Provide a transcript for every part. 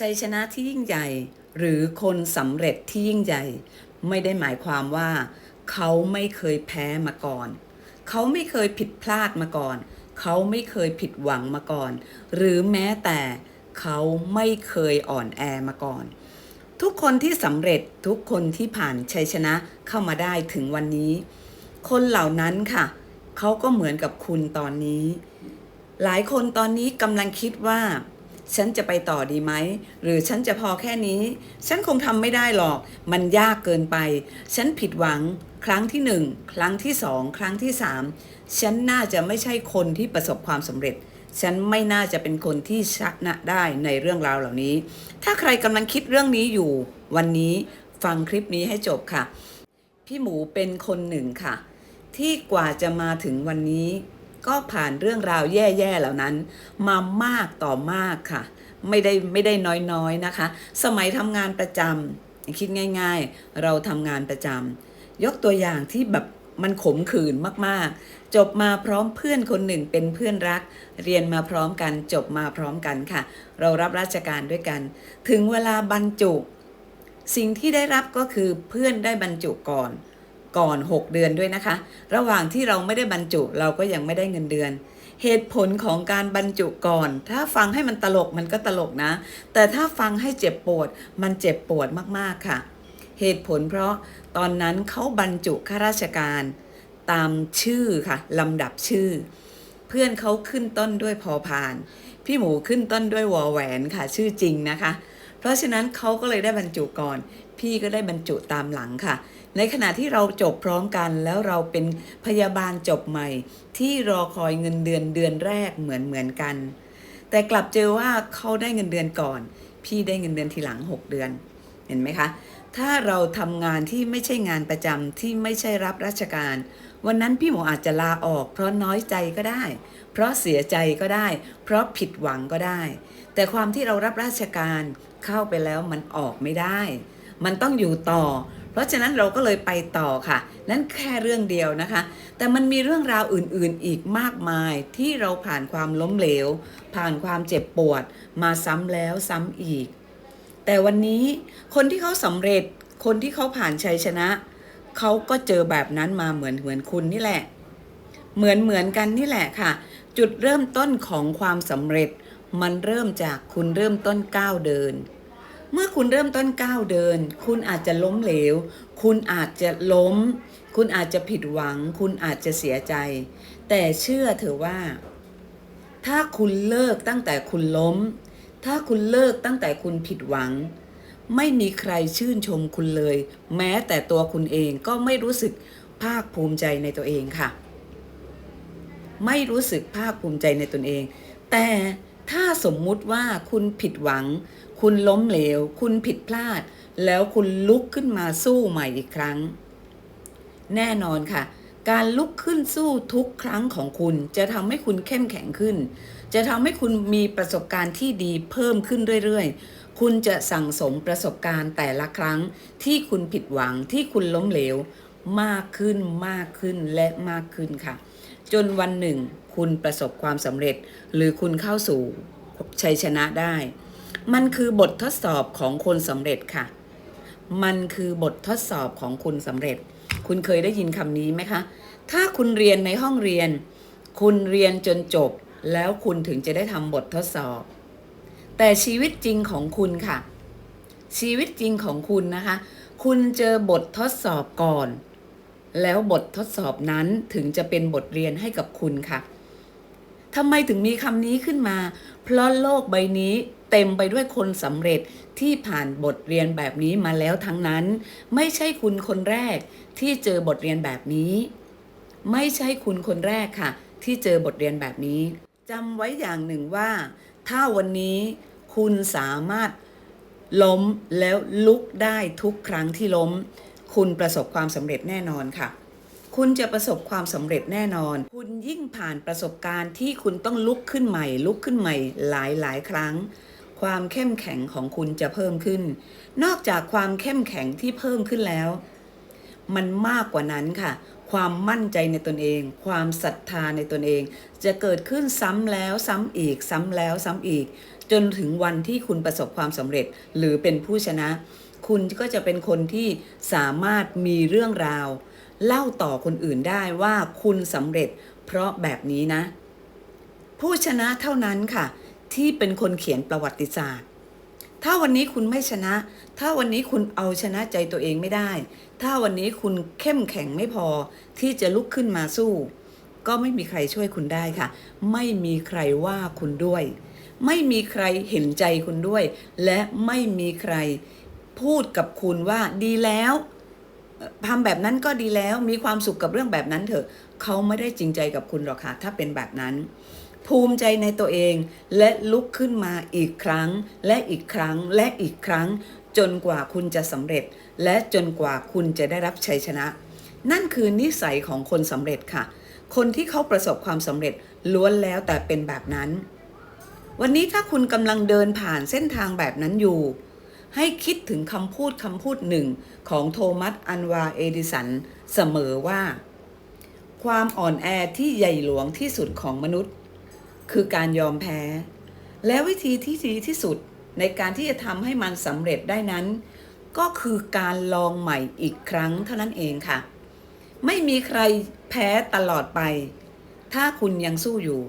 ชัยชนะที่ยิ่งใหญ่ หรือคนสำเร็จที่ยิ่งใหญ่ ไม่ได้หมายความว่า เขาไม่เคยแพ้มาก่อน เขาไม่เคยผิดพลาดมาก่อน เขาไม่เคยผิดหวังมาก่อน หรือแม้แต่เขาไม่เคยอ่อนแอมาก่อน ทุกคนที่สำเร็จทุกคนที่ผ่านชัยชนะเข้ามาได้ถึงวันนี้ คนเหล่านั้นค่ะ เขาก็เหมือนกับคุณตอนนี้ หลายคนตอนนี้กำลังคิดว่า ฉันจะไปต่อดีไหม หรือฉันจะพอแค่นี้ ฉันคงทำไม่ได้หรอก มันยากเกินไป ฉันผิดหวัง ครั้งที่หนึ่งครั้งที่สองครั้งที่สามฉันน่าจะไม่ใช่คนที่ประสบความสำเร็จ ฉันไม่น่าจะเป็นคนที่ชนะได้ในเรื่องราวเหล่านี้ ถ้าใครกำลังคิดเรื่องนี้อยู่ วันนี้ฟังคลิปนี้ให้จบค่ะ พี่หมูเป็นคนหนึ่งค่ะ ที่กว่าจะมาถึงวันนี้ ก็ผ่านเรื่องราวแย่ๆเหล่านั้นมามากต่อมากค่ะ ไม่ได้ไม่ได้น้อยๆนะคะ สมัยทำงานประจำคิดง่าย ๆ เราทำงานประจำยกตัวอย่างที่แบบมันขมขื่นมากๆ จบมาพร้อมเพื่อนคนหนึ่งเป็นเพื่อนรัก เรียนมาพร้อมกัน จบมาพร้อมกันค่ะ เรารับราชการด้วยกัน ถึงเวลาบรรจุ สิ่งที่ได้รับก็คือเพื่อนได้บรรจุก่อน ก่อน 6 เดือนด้วยนะคะ ระหว่างที่เราไม่ได้บรรจุเราก็ยังไม่ได้เงินเดือน เหตุผลของการบรรจุก่อน ถ้าฟังให้มันตลกมันก็ตลกนะ แต่ถ้าฟังให้เจ็บปวด มันเจ็บปวดมากๆค่ะ เหตุผลเพราะตอนนั้นเขาบรรจุข้าราชการ ตามชื่อค่ะลำดับชื่อ เพื่อนเขาขึ้นต้นด้วยพอพาน พี่หมูขึ้นต้นด้วยวอแหวนค่ะชื่อจริงนะคะ เพราะฉะนั้นเขาก็เลยได้บรรจุก่อน พี่ก็ได้บรรจุตามหลังค่ะ ในขณะที่เราจบพร้อมกัน แล้วเราเป็นพยาบาลจบใหม่ ที่รอคอยเงินเดือนเดือนแรกเหมือนเหมือนกัน แต่กลับเจอว่าเขาได้เงินเดือนก่อน พี่ได้เงินเดือนทีหลัง 6 เดือน เห็นไหมคะ ถ้าเราทำงานที่ไม่ใช่งานประจำที่ไม่ใช่รับราชการ วันนั้นพี่หมูอาจจะลาออก เพราะน้อยใจก็ได้ เพราะเสียใจก็ได้ เพราะผิดหวังก็ได้ แต่ความที่เรารับราชการเข้าไปแล้วมันออกไม่ได้ มันต้องอยู่ต่อ เพราะฉะนั้นเราก็เลยไปต่อค่ะ นั่นแค่เรื่องเดียวนะคะ แต่มันมีเรื่องราวอื่นๆอีกมากมายที่เราผ่านความล้มเหลว ผ่านความเจ็บปวด มาซ้ำแล้วซ้ำอีก แต่วันนี้คนที่เขาสำเร็จคนที่เขาผ่านชัยชนะ เขาก็เจอแบบนั้นมาเหมือนเหมือนคุณนี่แหละ เหมือนเหมือนกันนี่แหละค่ะ จุดเริ่มต้นของความสำเร็จ มันเริ่มจากคุณเริ่มต้นก้าวเดิน เมื่อคุณเริ่มต้นก้าวเดิน คุณอาจจะล้มเหลว คุณอาจจะล้ม คุณอาจจะผิดหวัง คุณอาจจะเสียใจ แต่เชื่อเถอะว่า ถ้าคุณเลิกตั้งแต่คุณล้ม ถ้าคุณเลิกตั้งแต่คุณผิดหวัง ไม่มีใครชื่นชมคุณเลย แม้แต่ตัวคุณเองก็ไม่รู้สึกภาคภูมิใจในตัวเองค่ะ ไม่รู้สึกภาคภูมิใจในตนเอง แต่ถ้าสมมุติว่าคุณผิดหวัง คุณล้มเหลว คุณผิดพลาด แล้วคุณลุกขึ้นมาสู้ใหม่อีกครั้ง แน่นอนค่ะ การลุกขึ้นสู้ทุกครั้งของคุณ จะทำให้คุณเข้มแข็งขึ้น จะทำให้คุณมีประสบการณ์ที่ดีเพิ่มขึ้นเรื่อยๆ คุณจะสั่งสมประสบการณ์แต่ละครั้งที่คุณผิดหวังที่คุณล้มเหลว มากขึ้นมากขึ้นและมากขึ้นค่ะ จนวันหนึ่ง คุณประสบความสำเร็จ หรือคุณเข้าสู่ชัยชนะได้ มันคือบททดสอบของคนสำเร็จค่ะ มันคือบททดสอบของคุณสำเร็จ คุณเคยได้ยินคำนี้ไหมคะ ถ้าคุณเรียนในห้องเรียน คุณเรียนจนจบ แล้วคุณถึงจะได้ทำบททดสอบ แต่ชีวิตจริงของคุณค่ะ ชีวิตจริงของคุณนะคะ คุณเจอบททดสอบก่อน แล้วบททดสอบนั้นถึงจะเป็นบทเรียนให้กับคุณค่ะทำไมถึงมีคำนี้ขึ้นมา เพราะโลกใบนี้ เต็มไปด้วยคนสำเร็จที่ผ่านบทเรียนแบบนี้มาแล้วทั้งนั้น ไม่ใช่คุณคนแรกที่เจอบทเรียนแบบนี้ ไม่ใช่คุณคนแรกค่ะ ที่เจอบทเรียนแบบนี้จำไว้อย่างหนึ่งว่า ถ้าวันนี้คุณสามารถล้มแล้วลุกได้ทุกครั้งที่ล้ม คุณประสบความสำเร็จแน่นอนค่ะ คุณจะประสบความสำเร็จแน่นอน คุณยิ่งผ่านประสบการณ์ที่คุณต้องลุกขึ้นใหม่ ลุกขึ้นใหม่หลายหลายครั้ง ความเข้มแข็งของคุณจะเพิ่มขึ้น นอกจากความเข้มแข็งที่เพิ่มขึ้นแล้ว มันมากกว่านั้นค่ะ ความมั่นใจในตนเอง ความศรัทธาในตนเอง จะเกิดขึ้นซ้ำแล้วซ้ำอีก ซ้ำแล้วซ้ำอีก จนถึงวันที่คุณประสบความสำเร็จหรือเป็นผู้ชนะ คุณก็จะเป็นคนที่สามารถมีเรื่องราว เล่าต่อคนอื่นได้ว่าคุณสำเร็จ เพราะแบบนี้นะ ผู้ชนะเท่านั้นค่ะ ที่เป็นคนเขียนประวัติศาสตร์ ถ้าวันนี้คุณไม่ชนะ ถ้าวันนี้คุณเอาชนะใจตัวเองไม่ได้ ถ้าวันนี้คุณเข้มแข็งไม่พอที่จะลุกขึ้นมาสู้ ก็ไม่มีใครช่วยคุณได้ค่ะ ไม่มีใครว่าคุณด้วย ไม่มีใครเห็นใจคุณด้วย และไม่มีใครพูดกับคุณว่าดีแล้วทำแบบนั้นก็ดีแล้วมีความสุขกับเรื่องแบบนั้นเถอะ เขาไม่ได้จริงใจกับคุณหรอกค่ะ ถ้าเป็นแบบนั้น ภูมิใจในตัวเอง และลุกขึ้นมาอีกครั้ง และอีกครั้งและอีกครั้ง จนกว่าคุณจะสำเร็จ และจนกว่าคุณจะได้รับชัยชนะ นั่นคือนิสัยของคนสำเร็จค่ะ คนที่เขาประสบความสำเร็จล้วนแล้วแต่เป็นแบบนั้น วันนี้ถ้าคุณกำลังเดินผ่านเส้นทางแบบนั้นอยู่ ให้คิดถึงคำพูดคำพูดหนึ่งของโทมัส อันวา เอดิสัน เสมอว่า ความอ่อนแอที่ใหญ่หลวงที่สุดของมนุษย์ คือการยอมแพ้ และวิธีที่ดีที่สุดในการที่จะทำให้มันสำเร็จได้นั้น ก็คือการลองใหม่อีกครั้งเท่านั้นเองค่ะ ไม่มีใครแพ้ตลอดไป ถ้าคุณยังสู้อยู่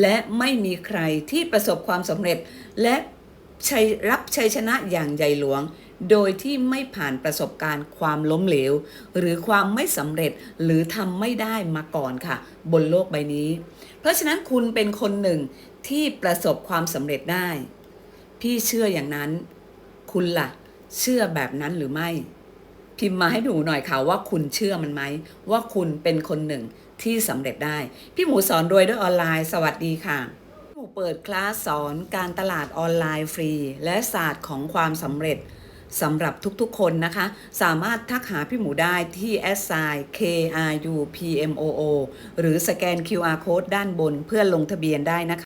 และไม่มีใครที่ประสบความสำเร็จ และรับชัยชนะอย่างใหญ่หลวง โดยที่ไม่ผ่านประสบการณ์ความล้มเหลว หรือความไม่สำเร็จหรือทำไม่ได้มาก่อนค่ะ บนโลกใบนี้ เพราะฉะนั้นคุณเป็นคนหนึ่งที่ประสบความสำเร็จได้ พี่เชื่ออย่างนั้น คุณล่ะ เชื่อแบบนั้นหรือไม่ พิมพ์มาให้หนูหน่อยค่ะว่าคุณเชื่อมันไหม ว่าคุณเป็นคนหนึ่งที่สำเร็จได้ พี่หมูสอนรวยด้วยออนไลน์ สวัสดีค่ะหมูเปิดคลาสสอนการตลาดออนไลน์ฟรี และศาสตร์ของความสำเร็จ สำหรับทุกๆคนนะคะ สามารถทักหาพี่หมูได้ที่ s i k r u p m o o หรือสแกน QR code ด้านบนเพื่อลงทะเบียนได้นะคะ